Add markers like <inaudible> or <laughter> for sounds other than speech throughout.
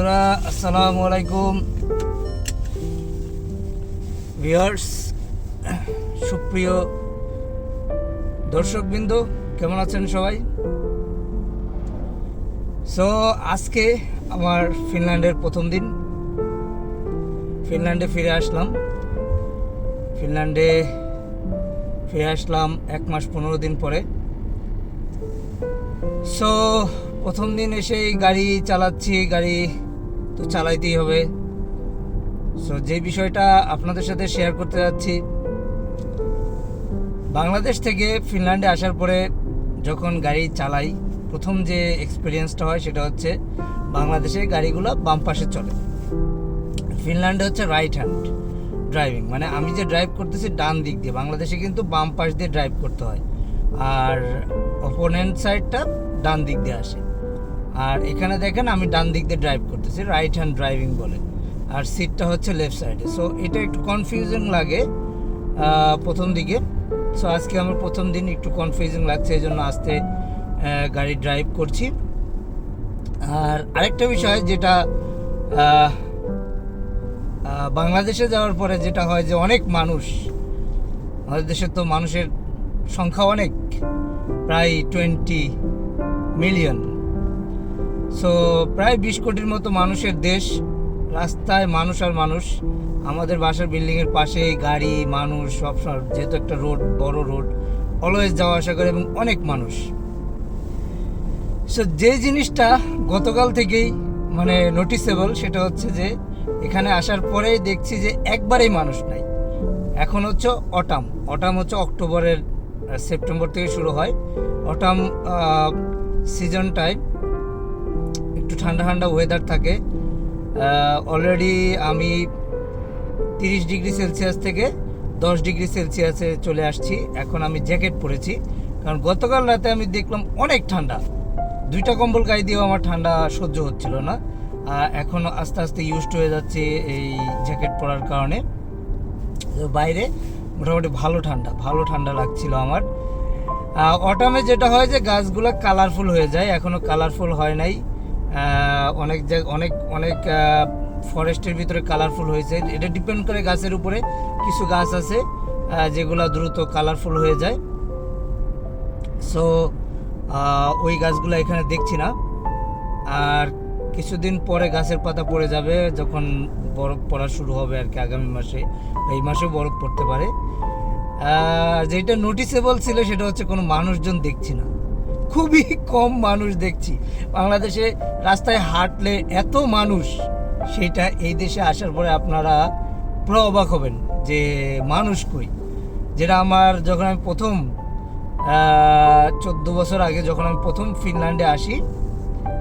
বন্ধুরা, আসসালামু আলাইকুম। ভিউয়ার্স, সুপ্রিয় দর্শকবৃন্দ, কেমন আছেন সবাই? সো আজকে আমার ফিনল্যান্ডের প্রথম দিন। ফিনল্যান্ডে ফিরে আসলাম। ফিনল্যান্ডে ফিরে আসলাম এক মাস পনেরো দিন পরে। সো প্রথম দিন এসেই গাড়ি চালাচ্ছি, গাড়ি তো চালাইতেই হবে। সো যে বিষয়টা আপনাদের সাথে শেয়ার করতে যাচ্ছি, বাংলাদেশ থেকে ফিনল্যান্ডে আসার পরে যখন গাড়ি চালাই, প্রথম যে এক্সপিরিয়েন্সটা হয় সেটা হচ্ছে বাংলাদেশে গাড়িগুলো বাম পাশে চলে। ফিনল্যান্ডে হচ্ছে রাইট হ্যান্ড ড্রাইভিং মানে আমি যে ড্রাইভ করতেছি ডান দিক দিয়ে, বাংলাদেশে কিন্তু বাম পাশ দিয়ে ড্রাইভ করতে হয়। আর অপোনেন্ট সাইডটা ডান দিক দিয়ে আসে। আর এখানে দেখেন আমি ডান দিক দিয়ে ড্রাইভ করতেছি রাইট হ্যান্ড ড্রাইভিং বলে। আর সিটটা হচ্ছে লেফট সাইডে সো এটা একটু কনফিউজিং লাগে প্রথম দিকে। সো আজকে আমার প্রথম দিন, একটু কনফিউজিং লাগছে, এই জন্য আস্তে গাড়ি ড্রাইভ করছি। আর আরেকটা বিষয় যেটা বাংলাদেশে যাওয়ার পরে যেটা হয় যে অনেক মানুষ, আমাদের দেশে তো মানুষের সংখ্যা অনেক, প্রায় টোয়েন্টি মিলিয়ন সো প্রায় বিশ কোটির মতো মানুষের দেশ, রাস্তায় মানুষ আর মানুষ। আমাদের বাসার বিল্ডিংয়ের পাশে গাড়ি, মানুষ, সব যেহেতু একটা রোড, বড় রোড অলওয়েজ যাওয়া আসা করে এবং অনেক মানুষ। সো যে জিনিসটা গতকাল থেকেই মানে নোটিসেবল সেটা হচ্ছে যে, এখানে আসার পরেই দেখছি যে একবারেই মানুষ নাই। এখন হচ্ছে অটাম অটাম হচ্ছে অক্টোবরের সেপ্টেম্বর থেকে শুরু হয়। অটাম সিজনটায় ঠান্ডা ঠান্ডা ওয়েদার থাকে। অলরেডি আমি তিরিশ ডিগ্রি সেলসিয়াস থেকে দশ ডিগ্রি সেলসিয়াসে চলে আসছি। এখন আমি জ্যাকেট পরেছি। কারণ গতকাল রাতে আমি দেখলাম অনেক ঠান্ডা। দুইটা কম্বল গায়ে দিয়েও আমার ঠান্ডা সহ্য হচ্ছিল না। এখন আস্তে আস্তে ইউজড হয়ে যাচ্ছে এই জ্যাকেট পরার কারণে। বাইরে মোটামুটি ভালো ঠান্ডা ভালো ঠান্ডা লাগছিল আমার। অটামে যেটা হয় যে গাছগুলো কালারফুল হয়ে যায়। এখনও কালারফুল হয় নাই। অনেক অনেক অনেক ফরেস্টের ভিতরে কালারফুল হয়েছে। এটা ডিপেন্ড করে গাছের উপরে কিছু গাছ আছে যেগুলো দ্রুত কালারফুল হয়ে যায়। সো ওই গাছগুলো এখানে দেখছি না। আর কিছুদিন পরে গাছের পাতা পড়ে যাবে, যখন বরফ পড়া শুরু হবে আর কি আগামী মাসে এই মাসেও বরফ পড়তে পারে। যেটা নোটিসেবল ছিল সেটা হচ্ছে কোনো মানুষজন দেখছি না। খুবই কম মানুষ দেখছি। বাংলাদেশে রাস্তায় হাঁটলে এত মানুষ, সেটা এই দেশে আসার পরে আপনারা পুরো অবাক হবেন যে মানুষ কই? যেটা আমার যখন আমি প্রথম চোদ্দ বছর আগে যখন আমি প্রথম ফিনল্যান্ডে আসি,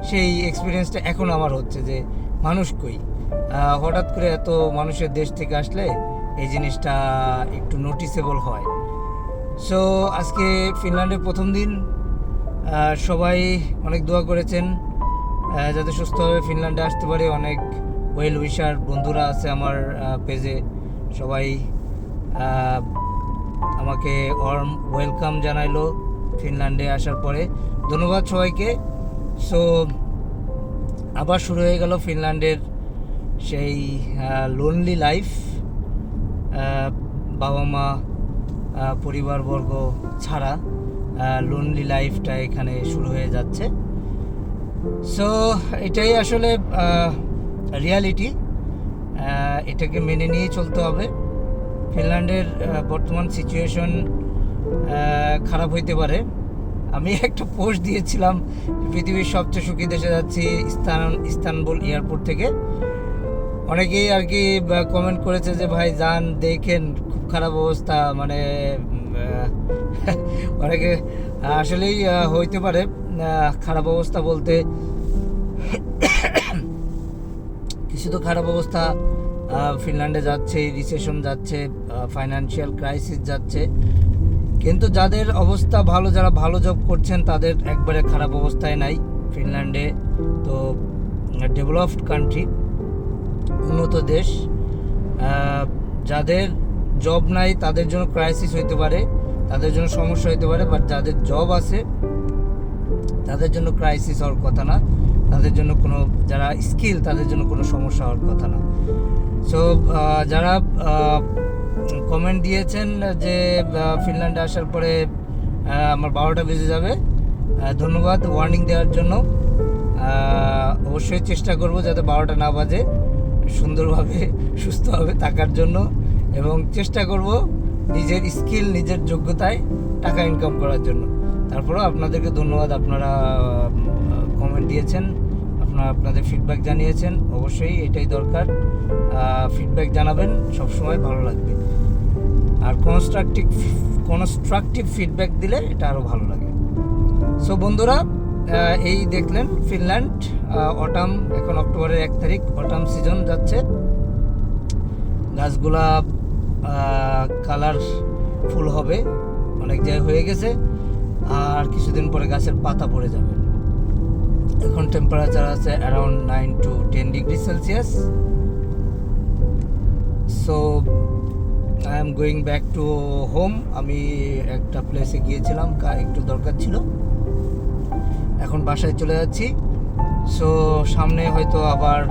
সেই এক্সপিরিয়েন্সটা এখন আমার হচ্ছে যে মানুষ কই? হঠাৎ করে এত মানুষের দেশ থেকে আসলে এই জিনিসটা একটু নোটিসেবল হয়। সো আজকে ফিনল্যান্ডের প্রথম দিন সবাই অনেক দোয়া করেছেন যাতে সুস্থভাবে ফিনল্যান্ডে আসতে পারে। অনেক ওয়েল উইশার বন্ধুরা আছে আমার পেজে সবাই আমাকে অর্ম ওয়েলকাম জানাইলো ফিনল্যান্ডে আসার পরে। ধন্যবাদ সবাইকে। সো আবার শুরু হয়ে গেল ফিনল্যান্ডের সেই লোনলি লাইফ বাবা মা পরিবারবর্গ ছাড়া। লোনলি লাইফটা এখানে শুরু হয়ে যাচ্ছে। সো এটাই আসলে রিয়ালিটি এটাকে মেনে নিয়ে চলতে হবে। ফিনল্যান্ডের বর্তমান সিচুয়েশন খারাপ হইতে পারে। আমি একটা পোস্ট দিয়েছিলাম, পৃথিবীর সবচেয়ে সুখী দেশে যাচ্ছি, ইস্তান ইস্তানবুল এয়ারপোর্ট থেকে। অনেকেই আর কি কমেন্ট করেছে যে, ভাই, যান, দেখেন খারাপ অবস্থা মানে <laughs> অনেকে, আসলেই হইতে পারে খারাপ অবস্থা বলতে। কিছু তো খারাপ অবস্থা ফিনল্যান্ডে যাচ্ছে রিসেশন যাচ্ছে ফাইনান্সিয়াল ক্রাইসিস যাচ্ছে। কিন্তু যাদের অবস্থা ভালো, যারা ভালো জব করছেন, তাদের একবারে খারাপ অবস্থায় নাই ফিনল্যান্ডে। তো ডেভেলপড কান্ট্রি উন্নত দেশ যাদের জব নাই, তাদের জন্য ক্রাইসিস হইতে পারে, তাদের জন্য সমস্যা হইতে পারে বাট যাদের জব আছে, তাদের জন্য ক্রাইসিস হওয়ার কথা না। তাদের জন্য কোনো, যারা স্কিল তাদের জন্য কোনো সমস্যা হওয়ার কথা না। সো যারা কমেন্ট দিয়েছেন যে ফিনল্যান্ডে আসার পরে আমার বারোটা বেজে যাবে ধন্যবাদ ওয়ার্নিং দেওয়ার জন্য। অবশ্যই চেষ্টা করব যাতে বারোটা না বাজে, সুন্দরভাবে, সুস্থভাবে থাকার জন্য। এবং চেষ্টা করব নিজের স্কিল, নিজের যোগ্যতায় টাকা ইনকাম করার জন্য। তারপরেও আপনাদেরকে ধন্যবাদ, আপনারা কমেন্ট দিয়েছেন, আপনারা আপনাদের ফিডব্যাক জানিয়েছেন, অবশ্যই এটাই দরকার। ফিডব্যাক জানাবেন, সবসময় ভালো লাগবে। আর কনস্ট্রাকটিভ কনস্ট্রাকটিভ ফিডব্যাক দিলে এটা আরও ভালো লাগে। সো বন্ধুরা এই দেখলেন ফিনল্যান্ড অটাম এখন অক্টোবরের এক তারিখ অটাম সিজন যাচ্ছে। গাছগুলা কালার ফুল হবে। অনেক জায়গায় হয়ে গেছে। আর কিছুদিন পরে গাছের পাতা পড়ে যাবে। এখন টেম্পারেচার আছে around nine to ten degree Celsius so I am going back to home আমি একটা প্লেসে গিয়েছিলাম একটু দরকার ছিল। এখন বাসায় চলে যাচ্ছি। সো সামনে হয়তো আবার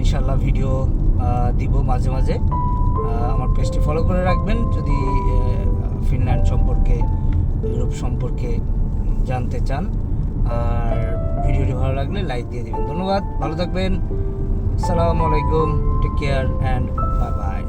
ইনশাল্লাহ ভিডিও দিব মাঝে মাঝে। পেজটি ফলো করে রাখবেন। যদি ফিনল্যান্ড সম্পর্কে ইউরোপ সম্পর্কে জানতে চান, আর ভিডিওটি ভালো লাগলে লাইক দিয়ে দেবেন। ধন্যবাদ, ভালো থাকবেন। আসসালামু আলাইকুম take care and bye bye